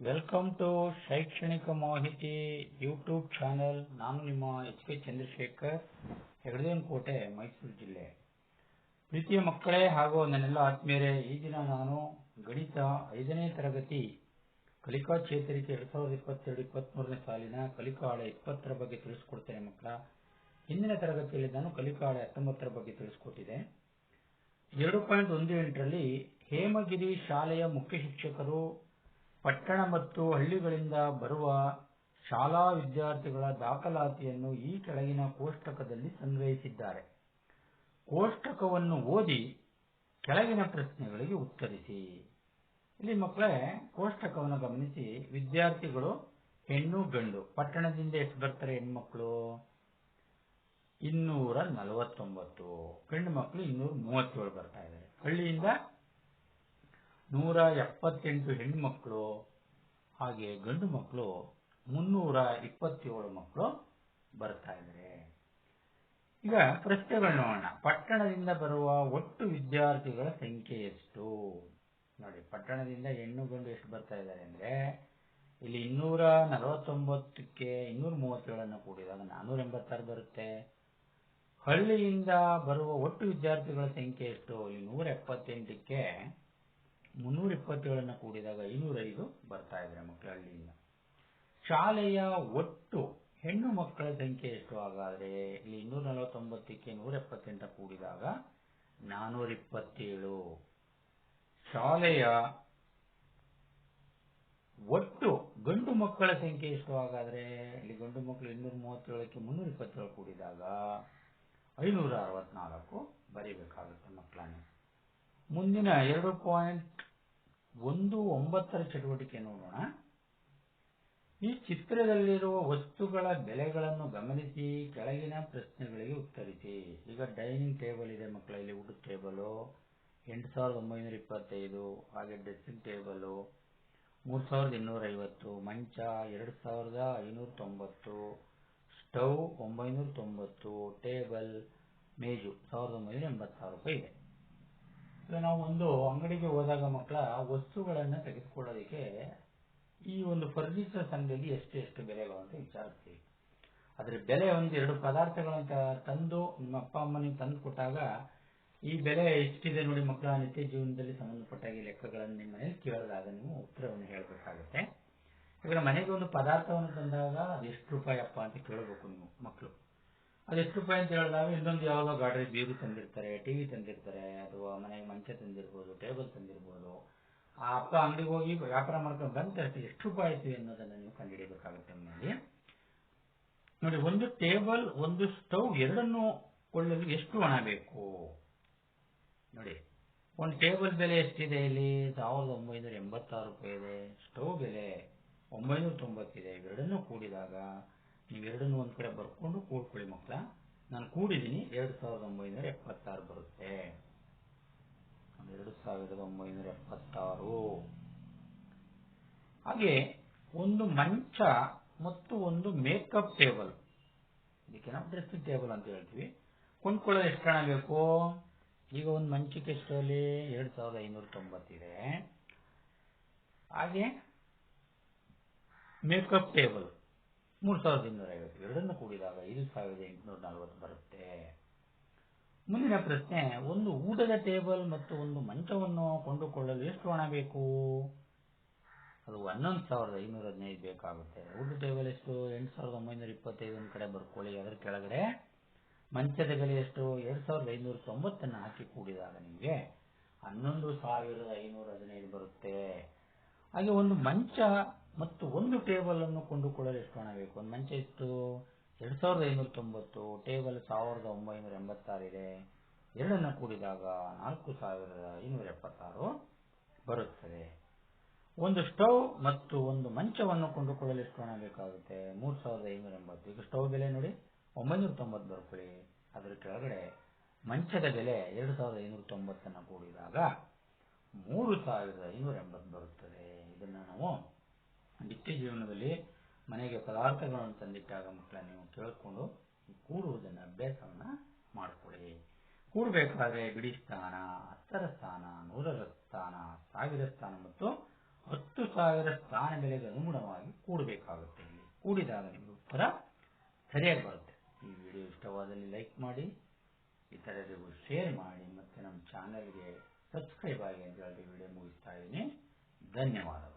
Welcome to ಶೈಕ್ಷಣಿಕ ಮಾಹಿತಿ YouTube channel ನಾನು ನಿಮ್ಮ ಎಚ್ ಕೆ ಚಂದ್ರಶೇಖರ್ ಹೆಗಡದೇನಕೋಟೆ ಮೈಸೂರು ಜಿಲ್ಲೆ. ಪ್ರೀತಿಯ ಮಕ್ಕಳೇ ಹಾಗೂ ನನ್ನೆಲ್ಲ ಆತ್ಮೀಯರೇ, ಈ ದಿನ ನಾನು ಗಣಿತ ಐದನೇ ತರಗತಿ ಕಲಿಕಾ ಚೇತರಿಕೆ ಎರಡ್ ಸಾವಿರದ ಇಪ್ಪತ್ತೆರಡು ಇಪ್ಪತ್ಮೂರನೇ ಸಾಲಿನ ಕಲಿಕಾಳೆ ಇಪ್ಪತ್ತರ ಬಗ್ಗೆ ತಿಳಿಸ್ಕೊಡ್ತೇನೆ ಮಕ್ಕಳ. ಹಿಂದಿನ ತರಗತಿಯಲ್ಲಿ ನಾನು ಕಲಿಕಾಳೆ ಹತ್ತೊಂಬತ್ತರ ಬಗ್ಗೆ ತಿಳಿಸ್ಕೊಟ್ಟಿದೆ. ಎರಡು ಪಾಯಿಂಟ್ ಒಂದು ಎಂಟರಲ್ಲಿ ಹೇಮಗಿರಿ ಶಾಲೆಯ ಮುಖ್ಯ ಶಿಕ್ಷಕರು ಪಟ್ಟಣ ಮತ್ತು ಹಳ್ಳಿಗಳಿಂದ ಬರುವ ಶಾಲಾ ವಿದ್ಯಾರ್ಥಿಗಳ ದಾಖಲಾತಿಯನ್ನು ಈ ಕೆಳಗಿನ ಕೋಷ್ಟಕದಲ್ಲಿ ಸಂಗ್ರಹಿಸಿದ್ದಾರೆ. ಕೋಷ್ಟಕವನ್ನು ಓದಿ ಕೆಳಗಿನ ಪ್ರಶ್ನೆಗಳಿಗೆ ಉತ್ತರಿಸಿ. ಇಲ್ಲಿ ಮಕ್ಕಳೇ, ಕೋಷ್ಟಕವನ್ನು ಗಮನಿಸಿ. ವಿದ್ಯಾರ್ಥಿಗಳು ಹೆಣ್ಣು ಗಂಡು. ಪಟ್ಟಣದಿಂದ ಎಷ್ಟು ಬರ್ತಾರೆ ಹೆಣ್ಮಕ್ಳು? ಇನ್ನೂರ ನಲವತ್ತೊಂಬತ್ತು. ಗಂಡು ಮಕ್ಕಳು ಇನ್ನೂರ ಮೂವತ್ತೇಳು ಬರ್ತಾ ಇದ್ದಾರೆ. ಹಳ್ಳಿಯಿಂದ ನೂರ ಎಪ್ಪತ್ತೆಂಟು ಹೆಣ್ಮಕ್ಳು ಹಾಗೆ ಗಂಡು ಮಕ್ಕಳು ಮುನ್ನೂರ ಇಪ್ಪತ್ತೇಳು ಮಕ್ಕಳು ಬರ್ತಾ ಇದ್ದಾರೆ ಈಗ ಪ್ರಶ್ನೆಗಳು ನೋಡೋಣ ಪಟ್ಟಣದಿಂದ ಬರುವ ಒಟ್ಟು ವಿದ್ಯಾರ್ಥಿಗಳ ಸಂಖ್ಯೆ ಎಷ್ಟು? ನೋಡಿ, ಪಟ್ಟಣದಿಂದ ಹೆಣ್ಣು ಗಂಡು ಎಷ್ಟು ಬರ್ತಾ ಇದ್ದಾರೆ ಅಂದ್ರೆ, ಇಲ್ಲಿ ಇನ್ನೂರ ನಲವತ್ತೊಂಬತ್ತಕ್ಕೆ ಇನ್ನೂರ ಮೂವತ್ತೇಳನ್ನು ಕೂಡಿದಾಗ ನಾನೂರ ಎಂಬತ್ತಾರು ಬರುತ್ತೆ. ಹಳ್ಳಿಯಿಂದ ಬರುವ ಒಟ್ಟು ವಿದ್ಯಾರ್ಥಿಗಳ ಸಂಖ್ಯೆ ಎಷ್ಟು? ಇಲ್ಲಿ ನೂರ ಎಪ್ಪತ್ತೆಂಟಕ್ಕೆ ಮುನ್ನೂರ ಇಪ್ಪತ್ತೇಳನ್ನ ಕೂಡಿದಾಗ ಐನೂರೈದು ಬರ್ತಾ ಇದ್ದಾರೆ ಮಕ್ಕಳ ಹಳ್ಳಿಯಿಂದ. ಶಾಲೆಯ ಒಟ್ಟು ಹೆಣ್ಣು ಮಕ್ಕಳ ಸಂಖ್ಯೆ ಎಷ್ಟು ಹಾಗಾದ್ರೆ ಇಲ್ಲಿ ಇನ್ನೂರ ನಲವತ್ತೊಂಬತ್ತಕ್ಕೆ ನೂರ ಎಪ್ಪತ್ತೆಂಟ ಕೂಡಿದಾಗ ನಾನೂರ ಇಪ್ಪತ್ತೇಳು ಶಾಲೆಯ ಒಟ್ಟು ಗಂಡು ಮಕ್ಕಳ ಸಂಖ್ಯೆ ಎಷ್ಟು ಹಾಗಾದ್ರೆ ಇಲ್ಲಿ ಗಂಡು ಮಕ್ಕಳು ಇನ್ನೂರ ಮೂವತ್ತೇಳಕ್ಕೆ ಮುನ್ನೂರ ಇಪ್ಪತ್ತೇಳು ಕೂಡಿದಾಗ ಐನೂರ ಅರವತ್ನಾಲ್ಕು ಬರೀಬೇಕಾಗುತ್ತೆ ಮಕ್ಕಳನ್ನು. ಮುಂದಿನ ಎರಡು ಪಾಯಿಂಟ್ ಒಂದು ಒಂಬತ್ತರ ಚಟುವಟಿಕೆ ನೋಡೋಣ. ಈ ಚಿತ್ರದಲ್ಲಿರುವ ವಸ್ತುಗಳ ಬೆಲೆಗಳನ್ನು ಗಮನಿಸಿ, ಕೆಳಗಿನ ಪ್ರಶ್ನೆಗಳಿಗೆ ಉತ್ತರಿಸಿ. ಈಗ ಡೈನಿಂಗ್ ಟೇಬಲ್ ಇದೆ ಮಕ್ಕಳ, ಇಲ್ಲಿ ಊಟದ ಟೇಬಲು, ಎಂಟು ಸಾವಿರದ ಒಂಬೈನೂರ ಇಪ್ಪತ್ತೈದು, ಹಾಗೆ ಡ್ರೆಸ್ಸಿಂಗ್ ಟೇಬಲು, ಮೂರು ಸಾವಿರದ ಇನ್ನೂರ ಐವತ್ತು, ಮಂಚ ಎರಡು ಸಾವಿರದ ಐನೂರ ತೊಂಬತ್ತು, ಸ್ಟವ್ ಒಂಬೈನೂರ ತೊಂಬತ್ತು, ಟೇಬಲ್ ಮೇಜು ಸಾವಿರದ ಒಂಬೈನೂರ ಎಂಬತ್ತಾರು ರೂಪಾಯಿ ಇದೆ. ಈಗ ನಾವು ಒಂದು ಅಂಗಡಿಗೆ ಹೋದಾಗ ಮಕ್ಕಳ ವಸ್ತುಗಳನ್ನು ತೆಗೆದುಕೊಳ್ಳೋದಕ್ಕೆ ಈ ಒಂದು ಫರ್ನಿಚರ್ಸ್ ಅಂಗಡಿಯಲ್ಲಿ ಎಷ್ಟು ಎಷ್ಟು ಬೆಲೆಗಳು ಅಂತ ವಿಚಾರಿಸ್ತೀವಿ. ಅದ್ರ ಬೆಲೆ ಒಂದು ಎರಡು ಪದಾರ್ಥಗಳಂತ ತಂದು ನಿಮ್ಮ ಅಪ್ಪ ಅಮ್ಮನಿಗೆ ತಂದು ಕೊಟ್ಟಾಗ ಈ ಬೆಲೆ ಎಷ್ಟಿದೆ ನೋಡಿ ಮಕ್ಕಳ ನಿತ್ಯ ಜೀವನದಲ್ಲಿ ಸಂಬಂಧಪಟ್ಟಾಗಿ ಲೆಕ್ಕಗಳನ್ನು ನಿಮ್ಮ ಮನೇಲಿ ಕೇಳಿದಾಗ ನೀವು ಉತ್ತರವನ್ನು ಹೇಳಬೇಕಾಗುತ್ತೆ. ಈಗ ಮನೆಗೆ ಒಂದು ಪದಾರ್ಥವನ್ನು ತಂದಾಗ ಅದು ಎಷ್ಟು ರೂಪಾಯಿ ಅಪ್ಪ ಅಂತ ಕೇಳಬೇಕು ನೀವು ಮಕ್ಕಳು. ಅದು ಎಷ್ಟು ರೂಪಾಯಿ ಅಂತ ಹೇಳಿದಾಗ ಇನ್ನೊಂದು ಯಾವುದೋ ಗಾಡಿ ಬೀರು ತಂದಿರ್ತಾರೆ, ಟಿವಿ ತಂದಿರ್ತಾರೆ, ಅಥವಾ ಮನೆಗೆ ಮಂಚ ತಂದಿರ್ಬೋದು, ಟೇಬಲ್ ತಂದಿರ್ಬೋದು. ಆ ಅಪ್ಪ ಅಂಗಡಿಗೆ ಹೋಗಿ ವ್ಯಾಪಾರ ಮಾಡ್ಕೊಂಡು ಬಂದ ಎಷ್ಟು ರೂಪಾಯಿ ಆಯಿತು ಅನ್ನೋದನ್ನ ನೀವು ಕಂಡುಹಿಡಬೇಕಾಗುತ್ತೆ ಮನೆಯಲ್ಲಿ. ನೋಡಿ, ಒಂದು ಟೇಬಲ್, ಒಂದು ಸ್ಟವ್ ಎರಡನ್ನು ಕೊಳ್ಳಲು ಎಷ್ಟು ಹಣ ಬೇಕು? ನೋಡಿ, ಒಂದು ಟೇಬಲ್ ಬೆಲೆ ಎಷ್ಟಿದೆ ಇಲ್ಲಿ? ಸಾವಿರದ ಒಂಬೈನೂರ ಎಂಬತ್ತಾರು ರೂಪಾಯಿ ಇದೆ. ಸ್ಟವ್ ಬೆಲೆ ಒಂಬೈನೂರ ತೊಂಬತ್ತಿದೆ ಇವೆರಡನ್ನು ಕೂಡಿದಾಗ ನೀವು ಎರಡನ್ನು ಒಂದ್ ಕಡೆ ಬರ್ಕೊಂಡು ಕೂಡ್ಕೊಳ್ಳಿ ಮಕ್ಕಳ. ನಾನು ಕೂಡಿದ್ದೀನಿ, ಎರಡು ಸಾವಿರದ ಒಂಬೈನೂರ ಎಪ್ಪತ್ತಾರು ಬರುತ್ತೆ. ಎರಡು ಸಾವಿರದ ಒಂಬೈನೂರ ಎಪ್ಪತ್ತಾರು. ಹಾಗೆ ಒಂದು ಮಂಚ ಮತ್ತು ಒಂದು ಮೇಕಪ್ ಟೇಬಲ್. ಇದಕ್ಕೆ ಡ್ರೆಸ್ಸಿಂಗ್ ಟೇಬಲ್ ಅಂತ ಹೇಳ್ತೀವಿ. ಕೊಂಡ್ಕೊಳ್ಳೋದು ಎಷ್ಟು ಹಣ ಬೇಕು? ಈಗ ಒಂದು ಮಂಚಕ್ಕೆ ಎಷ್ಟರಲ್ಲಿ? ಎರಡು ಸಾವಿರದ ಐನೂರ ತೊಂಬತ್ತಿದೆ. ಹಾಗೆ ಮೇಕಪ್ ಟೇಬಲ್. ಮೂರು ಸಾವಿರದ ಇನ್ನೂರ ಐವತ್ತು ಎರಡನ್ನು ಕೂಡಿದಾಗ ಐದು ಸಾವಿರದ ಎಂಟುನೂರ ನಲವತ್ತು ಬರುತ್ತೆ. ಮುಂದಿನ ಪ್ರಶ್ನೆ, ಒಂದು ಊಟದ ಟೇಬಲ್ ಮತ್ತು ಒಂದು ಮಂಚವನ್ನು ಕೊಂಡುಕೊಳ್ಳಲು ಎಷ್ಟು ಹಣ ಬೇಕು? ಅದು ಹನ್ನೊಂದು ಸಾವಿರದ ಐನೂರ ಹದಿನೈದು ಬೇಕಾಗುತ್ತೆ. ಊಟದ ಟೇಬಲ್ ಎಷ್ಟು? ಎಂಟು ಸಾವಿರದ ಒಂಬೈನೂರ ಇಪ್ಪತ್ತೈದು ಒಂದು ಕಡೆ ಬರ್ಕೊಳ್ಳಿ. ಅದರ ಕೆಳಗಡೆ ಮಂಚದ ಬೆಲೆ ಎಷ್ಟು? ಎರಡು ಸಾವಿರದ ಐನೂರ ತೊಂಬತ್ತನ್ನು ಹಾಕಿ ಕೂಡಿದಾಗ ನಿಮಗೆ ಹನ್ನೊಂದು ಸಾವಿರದ ಐನೂರ ಹದಿನೈದು ಬರುತ್ತೆ. ಹಾಗೆ ಒಂದು ಮಂಚ ಮತ್ತು ಒಂದು ಟೇಬಲ್ ಅನ್ನು ಕೊಂಡುಕೊಳ್ಳಲು ಎಷ್ಟು ಹಣ ಬೇಕು? ಒಂದು ಮಂಚ ಎಷ್ಟು ಎರಡು ಸಾವಿರದ ಐನೂರ ತೊಂಬತ್ತು ಟೇಬಲ್ ಸಾವಿರದ ಒಂಬೈನೂರ ಎಂಬತ್ತಾರು ಇದೆ ಎರಡನ್ನು ಕೂಡಿದಾಗ ನಾಲ್ಕು ಸಾವಿರದ ಐನೂರ ಎಪ್ಪತ್ತಾರು ಬರುತ್ತದೆ. ಒಂದು ಸ್ಟವ್ ಮತ್ತು ಒಂದು ಮಂಚವನ್ನು ಕೊಂಡುಕೊಳ್ಳಲು ಎಷ್ಟು ಹಣ ಬೇಕಾಗುತ್ತೆ? ಮೂರು ಸಾವಿರದ ಐನೂರ ಎಂಬತ್ತು. ಈಗ ಸ್ಟವ್ ಬೆಲೆ ನೋಡಿ. ಒಂಬೈನೂರ ತೊಂಬತ್ತು ಬರ್ಕೊಳ್ಳಿ. ಅದರ ಕೆಳಗಡೆ ಮಂಚದ ಬೆಲೆ ಎರಡು ಸಾವಿರದ ಐನೂರ ತೊಂಬತ್ತನ್ನು ಕೂಡಿದಾಗ ಮೂರು ಸಾವಿರದ ಐನೂರ ಎಂಬತ್ತು ಬರುತ್ತದೆ. ಇದನ್ನು ನಾವು ನಿತ್ಯ ಜೀವನದಲ್ಲಿ ಮನೆಗೆ ಪದಾರ್ಥಗಳನ್ನು ತಂದಿಟ್ಟಾಗ ಮಕ್ಕಳ, ನೀವು ಕೇಳಿಕೊಂಡು ಕೂಡುವುದನ್ನು ಅಭ್ಯಾಸವನ್ನು ಮಾಡಿಕೊಳ್ಳಿ. ಕೂಡಬೇಕಾದ್ರೆ ಬಿಡಿ ಸ್ಥಾನ, ಹತ್ತರ ಸ್ಥಾನ, ನೂರರ ಸ್ಥಾನ, ಸಾವಿರ ಸ್ಥಾನ ಮತ್ತು ಹತ್ತು ಸಾವಿರ ಸ್ಥಾನಗಳಿಗೆ ಅನುಗುಣವಾಗಿ ಕೂಡಬೇಕಾಗುತ್ತೆ. ಇಲ್ಲಿ ಕೂಡಿದಾಗ ನಿಮಗೆ ಉತ್ತರ ಸರಿಯಾಗಿ ಬರುತ್ತೆ. ಈ ವಿಡಿಯೋ ಇಷ್ಟವಾದಲ್ಲಿ ಲೈಕ್ ಮಾಡಿ, ಇತರರಿಗೂ ಶೇರ್ ಮಾಡಿ ಮತ್ತು ನಮ್ಮ ಚಾನಲ್ಗೆ ಸಬ್ಸ್ಕ್ರೈಬ್ ಆಗಿ ಅಂತ ಹೇಳಿ ವಿಡಿಯೋ ಮುಗಿಸ್ತಾ ಇದ್ದೀನಿ. ಧನ್ಯವಾದಗಳು.